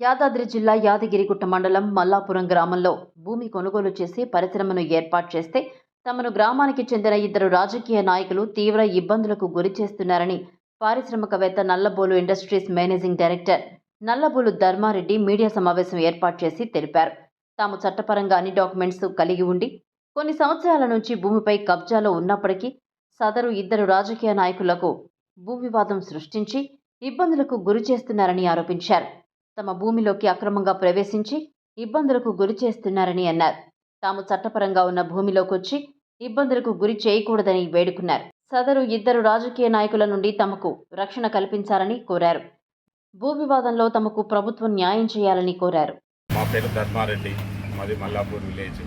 యాదాద్రి జిల్లా యాదగిరిగుట్ట మండలం మల్లాపురం గ్రామంలో భూమి కొనుగోలు చేసి పరిశ్రమను ఏర్పాటు చేస్తే తమను గ్రామానికి చెందిన ఇద్దరు రాజకీయ నాయకులు తీవ్ర ఇబ్బందులకు గురి చేస్తున్నారని పారిశ్రామికవేత్త Nallabolu industries managing director Nallabolu Dharma Reddy media సమావేశం ఏర్పాటు చేసి తెలిపారు. తాము చట్టపరంగా అన్ని డాక్యుమెంట్స్ కలిగి ఉండి కొన్ని సంవత్సరాల నుంచి భూమిపై కబ్జాలో ఉన్నప్పటికీ సదరు ఇద్దరు రాజకీయ నాయకులకు భూ వివాదం సృష్టించి ఇబ్బందులకు గురి చేస్తున్నారని ఆరోపించారు. తమ భూమిలోకి అక్రమంగా ప్రవేశించి ఇబ్బందులకు గురి చేస్తున్నారని అన్నారు. తాము చట్టపరంగా ఉన్న భూమిలోకి వచ్చి ఇబ్బందులకు గురి చేయకూడదని వేడుకున్నారు. సదరు ఇద్దరు రాజకీయ నాయకుల నుండి తమకు రక్షణ కల్పించాలని కోరారు. భూ వివాదంలో తమకు ప్రభుత్వం న్యాయం చేయాలని కోరారు. మా పేరు ధర్మారెడ్డి. మాది మల్లాపూర్ విలేజ్.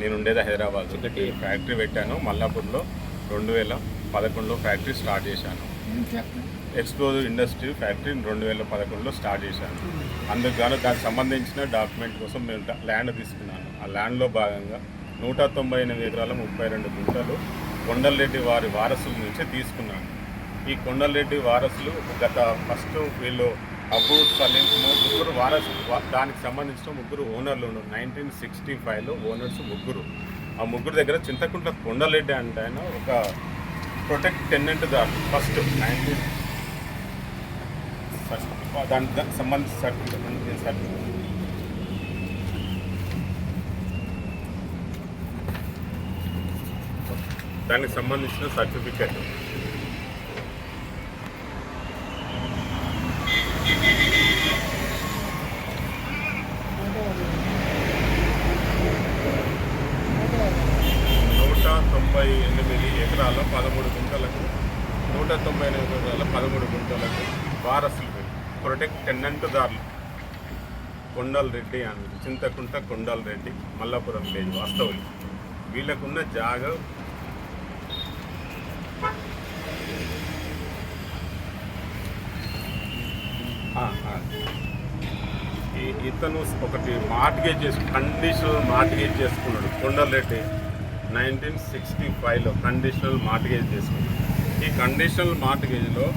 నేను ఉండేది హైదరాబాద్. ఒకటి. ఫ్యాక్టరీ పెట్టాను. మల్లాపూర్లో రెండు వేల పదకొండులో ఫ్యాక్టరీ స్టార్ట్ చేశాను. ఎక్స్ప్లోజివ్ ఇండస్ట్రీ ఫ్యాక్టరీ రెండు వేల పదకొండులో స్టార్ట్ చేశాను. అందుకు గాను దానికి సంబంధించిన డాక్యుమెంట్ కోసం నేను డా- ల్యాండ్ తీసుకున్నాను. ఆ ల్యాండ్లో భాగంగా నూట తొంభై ఎనిమిది ఎకరాల ముప్పై రెండు గుంటలు కొండలరెడ్డి వారి వారసుల నుంచి తీసుకున్నాను. ఈ కొండలరెడ్డి వారసులు గత ఫస్ట్ వీళ్ళు అబూ సలీం ముగ్గురు వారసులు వా- దానికి సంబంధించిన ముగ్గురు ఓనర్లు ఉన్నారు నైన్టీన్ సిక్స్టీ ఫైవ్లో ఓనర్స్ ముగ్గురు. ఆ ముగ్గురు దగ్గర చింతకుంట కొండలరెడ్డి అంటే ఆయన ఒక ప్రొటెక్ట్ టెన్నెంట్ దారు ఫస్ట్ నైన్టీన్ దానికి దానికి సంబంధించిన సర్టిఫికేట్ సర్టిఫికేట్ దానికి సంబంధించిన సర్టిఫికేట్ నూట తొంభై ఎనిమిది ఎకరాల పదమూడు గుంటలకు నూట తొంభై ఎనిమిది ఎకరాల పదమూడు గుంటలకు వారసులు ప్రొటెక్ట్ టెన్నెంట్ దారులు. కొండల్ రెడ్డి అని చింతకుంట కొండల్ రెడ్డి మల్లాపురం విలేజ్ వాస్తవులు వీళ్ళకున్న జాగ ఈ- ఇతను ఒకటి మార్ట్గేజ్ చేసు కండిషనల్ మార్ట్గేజ్ చేసుకున్నాడు. కొండలరెడ్డి నైన్టీన్ సిక్స్టీ ఫైవ్లో కండిషనల్ మార్ట్గేజ్ చేసుకున్నాడు. ఈ కండిషనల్ మార్ట్గేజ్లో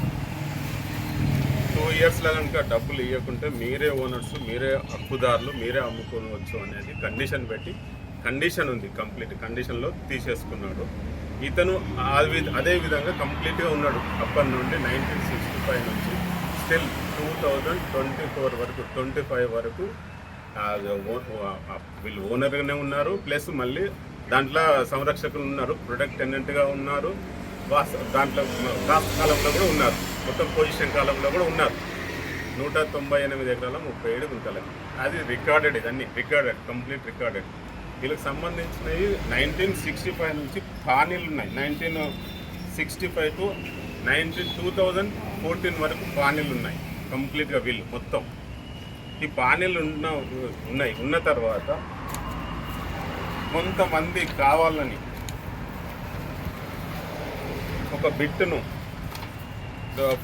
టూ ఇయర్స్లో కనుక డబ్బులు ఇవ్వకుంటే మీరే ఓనర్స్ మీరే హక్కుదారులు మీరే అమ్ముకోవచ్చు అనేది కండిషన్ పెట్టి కండిషన్ ఉంది కంప్లీట్ కండిషన్లో తీసేసుకున్నాడు. ఇతను వి- అదే విధంగా కంప్లీట్గా ఉన్నాడు అప్పటి నుండి నైన్టీన్ సిక్స్టీ ఫైవ్ నుంచి. Still two thousand twenty four వరకు ట్వంటీ ఫైవ్ వరకు ఓ- వీళ్ళు ఓనర్గానే ఉన్నారు. ప్లస్ మళ్ళీ దాంట్లో సంరక్షకులు ఉన్నారు ప్రొడక్ట్ టెనెంట్గా ఉన్నారు. వాస్ దాంట్లో కాలంలో కూడా ఉన్నారు. మొత్తం పొజిషన్ కాలంలో కూడా ఉన్నారు. నూట తొంభై ఎనిమిది ఎకరాల ముప్పై ఏడు గుంటలకు అది రికార్డెడ్ ఇదన్నీ రికార్డెడ్ కంప్లీట్ రికార్డెడ్ వీళ్ళకి సంబంధించినవి నైన్టీన్ సిక్స్టీ ఫైవ్ నుంచి పానీలు ఉన్నాయి. Nineteen sixty five to nineteen two thousand fourteen వరకు పానీలు ఉన్నాయి. కంప్లీట్గా వీళ్ళు మొత్తం. ఈ పానీలు ఉన్న ఉన్నాయి. ఉన్న తర్వాత కొంతమంది కావాలని ఒక బిట్టును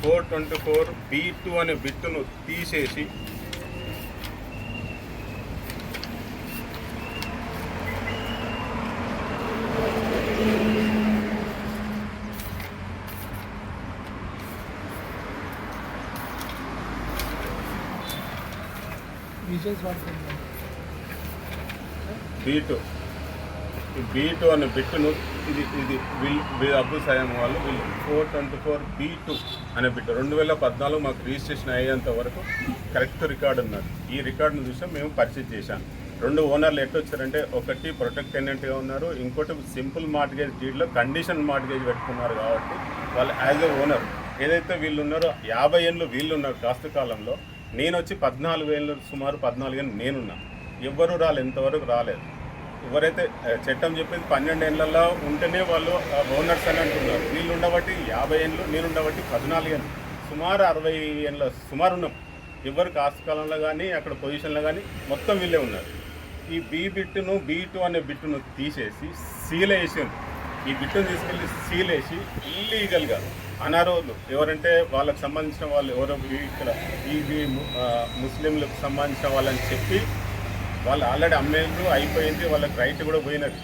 four twenty four B two అనే బిట్టును తీసేసి విజువల్స్ వాడుతున్నాం బీ టూ. ఈ బీ టూ అనే బిట్టును ఇది ఇది వీళ్ళు అబ్దుల్ సయాం వాళ్ళు వీళ్ళు four twenty four B two అనే బిట్టు. రెండు వేల పద్నాలుగు మాకు రిజిస్ట్రేషన్ అయ్యేంత వరకు కరెక్ట్ రికార్డు ఉన్నది. ఈ రికార్డును చూసాం మేము పర్చేజ్ చేశాను రెండు ఓనర్లు ఎట్లా వచ్చారంటే ఒకటి ప్రొటెక్ట్ టెనెంట్గా ఉన్నారు ఇంకోటి సింపుల్ మార్టిగేజ్ డీడ్లో కండిషన్ మార్టిగేజ్ పెట్టుకున్నారు కాబట్టి వాళ్ళు యాజ్ ఎ ఓనర్. ఏదైతే వీళ్ళు ఉన్నారో యాభై ఏళ్ళు వీళ్ళు ఉన్నారు కాస్త కాలంలో నేను వచ్చి పద్నాలుగు ఏళ్ళు సుమారు పద్నాలుగు ఏళ్ళు నేనున్నా. ఎవ్వరూ రాలేదు ఇంతవరకు రాలేదు. ఎవరైతే చట్టం చెప్పింది పన్నెండు ఏళ్ళల్లో ఉంటేనే వాళ్ళు ఓనర్స్ అని అంటున్నారు. వీళ్ళు ఉండబట్టి యాభై ఏళ్ళు నేను ఉండబట్టి పద్నాలుగు ఏళ్ళు. సుమారు అరవై ఏళ్ళ సుమారు ఉన్నాం. ఎవరు కాస్త కాలంలో కానీ అక్కడ పొజిషన్లో కానీ మొత్తం వీళ్ళే ఉన్నారు. ఈ బీ బిట్టును బీ టూ అనే బిట్టును తీసేసి సీల్ ఈ బిట్టును తీసుకెళ్ళి సీల్ వేసి ఇల్లీగల్గా అనారోలు ఎవరంటే వాళ్ళకి సంబంధించిన వాళ్ళు ఎవరో ఇక్కడ ఈ ముస్లింలకు సంబంధించిన వాళ్ళని చెప్పి వాళ్ళు ఆల్రెడీ అమ్మేండ్రు అయిపోయింది వాళ్ళకి రైట్ కూడా పోయినది.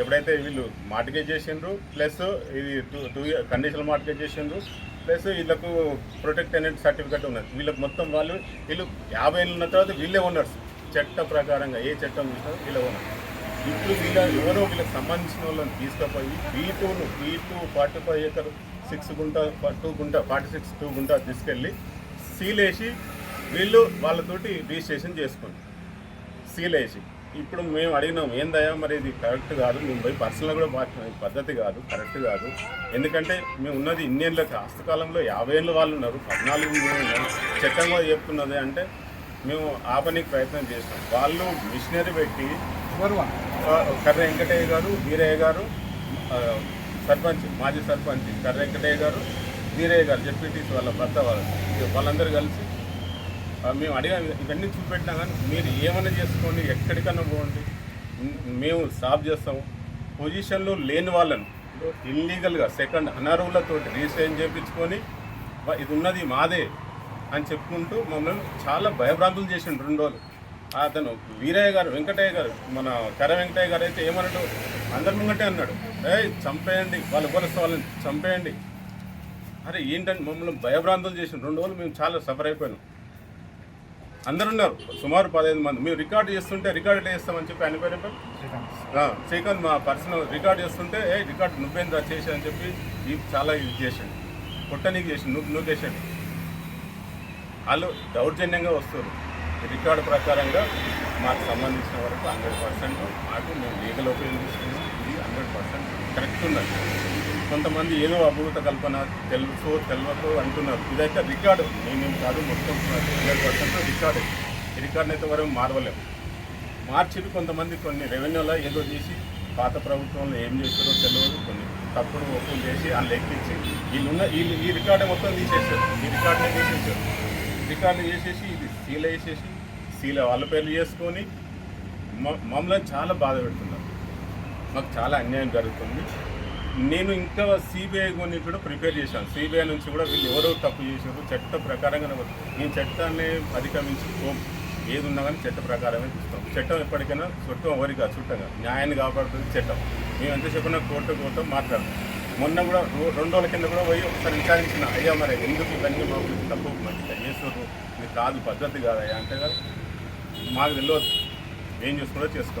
ఎప్పుడైతే వీళ్ళు మార్టిగేజ్ చేసిండ్రు ప్లస్ ఇది two two year conditional mortgage చేసిండ్రు ప్లస్ వీళ్ళకు ప్రొటెక్ట్ అనేది సర్టిఫికెట్ ఉన్నది. వీళ్ళకి మొత్తం వాళ్ళు వీళ్ళు యాభై ఏళ్ళు ఉన్న తర్వాత వీళ్ళే ఓనర్స్. చట్ట ప్రకారంగా ఏ చట్టం చూసినా వీళ్ళే ఓనర్ ఇప్పుడు వీళ్ళ ఎవరో వీళ్ళకి సంబంధించిన వాళ్ళని తీసుకుపోయి B టూను B two forty five acre six గుంట టూ గుంట ఫార్టీ సిక్స్ టూ గుంట తీసుకెళ్ళి సీల్ వేసి వీళ్ళు వాళ్ళతోటి రిజిస్ట్రేషన్ చేసుకోండి సీల్ వేసి. ఇప్పుడు మేము అడిగినాం ఏందయ్యా మరి ఇది కరెక్ట్ కాదు మేము పోయి పర్సనల్ కూడా ఇది పద్ధతి కాదు కరెక్ట్ కాదు. ఎందుకంటే మేము ఉన్నది ఇన్నేళ్ళకి హస్తకాలంలో యాభై ఏళ్ళు వాళ్ళు ఉన్నారు పద్నాలుగు మేము ఉన్నాం చట్టం కూడా చెప్తున్నది అంటే మేము ఆపనికి ప్రయత్నం చేసినాం వాళ్ళు మిషనరీ పెట్టి కర్ర వెంకటయ్య గారు వీరయ్య గారు సర్పంచ్ మాజీ సర్పంచ్ కర్ర వెంకటయ్య గారు వీరయ్య గారు జెడ్పీటీసీ వాళ్ళ భర్త వాళ్ళు వాళ్ళందరూ కలిసి మేము అడిగా ఇవన్నీ చూపెట్టినా కానీ మీరు ఏమైనా చేసుకోండి ఎక్కడికన్నా పోండి మేము స్టాప్ చేస్తాము. పొజిషన్లో లేని వాళ్ళను ఇల్లీగల్గా సెకండ్ అనర్హులతో రీసైన్ చేయించుకొని ఇది ఉన్నది మాదే అని చెప్పుకుంటూ మమ్మల్ని చాలా భయభ్రాంతులు చేసిండు రెండు రోజులు. అతను వీరయ్య గారు వెంకటయ్య గారు మన కర వెంకటయ్య గారు అయితే ఏమన్నాడు? అందరి ముంగటే అన్నాడు. ఏ చంపేయండి వాళ్ళు కొలస వాళ్ళని చంపేయండి. అరే ఏంటంటే మమ్మల్ని భయభ్రాంతులు చేసిన రెండు రోజులు మేము చాలా సఫర్ అయిపోయినాం. అందరు ఉన్నారు సుమారు పదహైదు మంది. మేము రికార్డు చేస్తుంటే రికార్డు చేస్తామని చెప్పి ఆయన పేరు శ్రీకాంత్. మా పర్సనల్ రికార్డ్ చేస్తుంటే ఏ రికార్డ్ నువ్వేంద్రా చేసి అని చెప్పి ఈ చాలా ఇది చేసాడు పుట్టనీకి చేసి నువ్వు నూకేసాడు వాళ్ళు దౌర్జన్యంగా వస్తారు రికార్డు ప్రకారంగా మాకు సంబంధించిన వరకు హండ్రెడ్ పర్సెంట్ మాకు మేము లీగల్ ఒపీనియన్ తీసుకున్నాం. ఇది హండ్రెడ్ పర్సెంట్ కరెక్ట్ ఉన్నది కొంతమంది ఏదో అభూత కల్పన తెలుసు తెలియదు అంటున్నారు. ఇదైతే రికార్డు. నేనేం కాదు మొత్తం హండ్రెడ్ పర్సెంట్ రికార్డు. ఈ రికార్డుని అయితే వరకు మారవలేము మార్చిది కొంతమంది కొన్ని రెవెన్యూలో ఏదో చేసి పాత ప్రభుత్వంలో ఏం చేస్తారో తెలియదు కొన్ని తప్పుడు ఒప్పులు చేసి వాళ్ళు లెక్కించి వీళ్ళున్న వీళ్ళు ఈ రికార్డు మొత్తం తీసేసారు ఈ రికార్డునే తీసేసారు రికార్డు చేసేసి ఇది సీల్ వేసేసి సీల వాళ్ళ పేర్లు చేసుకొని మమ్మల్ని చాలా బాధ పెడుతున్నారు. మాకు చాలా అన్యాయం జరుగుతుంది. నేను ఇంకా సిబిఐ గురించి కూడా ప్రిపేర్ చేశాను. సిబిఐ నుంచి కూడా వీళ్ళు ఎవరో తప్పు చేశారు చట్ట ప్రకారంగా నేను చట్టాన్ని అధిగమించి ఏది ఉన్నా కానీ చట్ట ప్రకారమే చూస్తాం. చట్టం ఎప్పటికైనా చుట్టం ఎవరిగా చుట్టంగా. న్యాయాన్ని కాపాడుతుంది చట్టం. మేము ఎంత చెప్పినా కోర్టు కోర్టు మాట్లాడతాం మొన్న కూడా రెండు రోజుల కింద కూడా పోయి ఒకసారి విచారించిన అయ్యా మరి ఎందుకు ఇవన్నీ మాకు తప్పు మంచిగా చేస్తారు ఇది కాదు పద్ధతి కాదయ్యా. అంటే మాకు తెలియదు. ఏం చేసుకోవాలో. చేసుకో